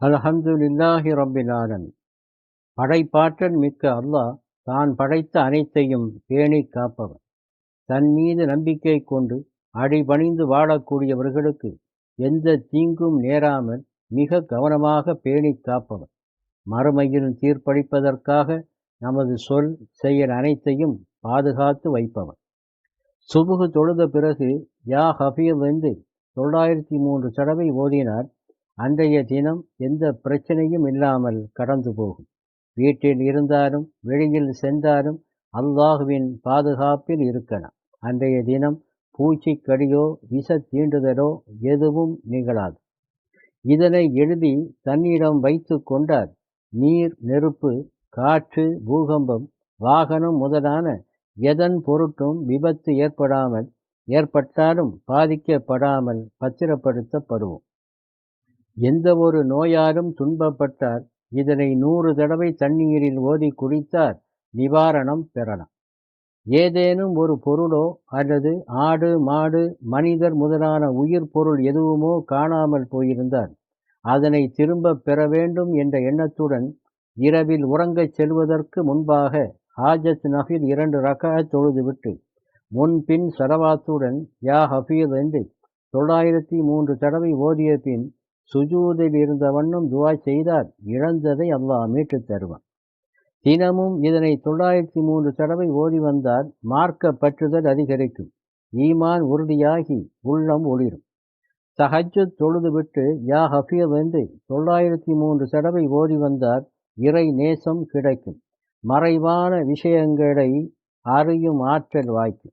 அல்ஹம்துலில்லாஹி ரப்பில் படைப்பாற்றல் மிக்க அல்லாஹ் தான் படைத்த அனைத்தையும் பேணிக் காப்பவன். தன் மீது நம்பிக்கை கொண்டு அடிபணிந்து வாழக்கூடியவர்களுக்கு எந்த தீங்கும் நேராமல் மிக கவனமாக பேணிக் காப்பவன். மறுமையில் தீர்ப்பளிப்பதற்காக நமது சொல் செயல் அனைத்தையும் பாதுகாத்து வைப்பவன். சுபுகு தொழுத பிறகு யா ஹபீல் என்று தொள்ளாயிரத்தி மூன்று தடவை ஓதினார். அன்றைய தினம் எந்த பிரச்சனையும் இல்லாமல் கடந்து போகும். வீட்டில் இருந்தாலும் வெளியில் சென்றாலும் அல்லாஹுவின் பாதுகாப்பில் இருக்கலாம் அன்றைய தினம் பூச்சிக்கடியோ விச தீண்டுதலோ எதுவும் நிகழாது. இதனை எழுதி தன்னிடம் வைத்து கொண்டால் நீர் நெருப்பு காற்று பூகம்பம் வாகனம் முதலான எதன் பொருட்டும் விபத்து ஏற்படாமல் ஏற்பட்டாலும் பாதிக்கப்படாமல் பத்திரப்படுத்தப்படுவோம். எந்த ஒரு நோயாலும் துன்பப்பட்டார். இதனை நூறு தடவை தண்ணீரில் ஓதி குடித்தார். நிவாரணம் பெறலாம். ஏதேனும் ஒரு பொருளோ அல்லது ஆடு மாடு மனிதர் முதலான உயிர் பொருள் எதுவுமோ காணாமல் போயிருந்தால் அதனை திரும்ப பெற வேண்டும் என்ற எண்ணத்துடன் இரவில் உறங்கச் செல்வதற்கு முன்பாக ஹாஜத் நஃபில் இரண்டு ரகா தொழுதுவிட்டு முன்பின் சரவாத்துடன் யா ஹஃபீத் என்று தொள்ளாயிரத்தி மூன்று தடவை ஓதிய பின் சுஜூதில் இருந்த வண்ணம் துவா செய்தால் இழந்ததை அல்லாஹ் மீட்டுத் தருவான். தினமும் இதனை தொள்ளாயிரத்தி மூன்று தடவை ஓதி வந்தால் மார்க்க பற்றுதல் அதிகரிக்கும். ஈமான் உறுதியாகி உள்ளம் ஒளிரும். தஹஜு தொழுதுவிட்டு யா ஹஃபீத் என்று தொள்ளாயிரத்தி மூன்று தடவை ஓதி வந்தால் இறை நேசம் கிடைக்கும். மறைவான விஷயங்களை அறியும் ஆற்றல் வாய்க்கும்.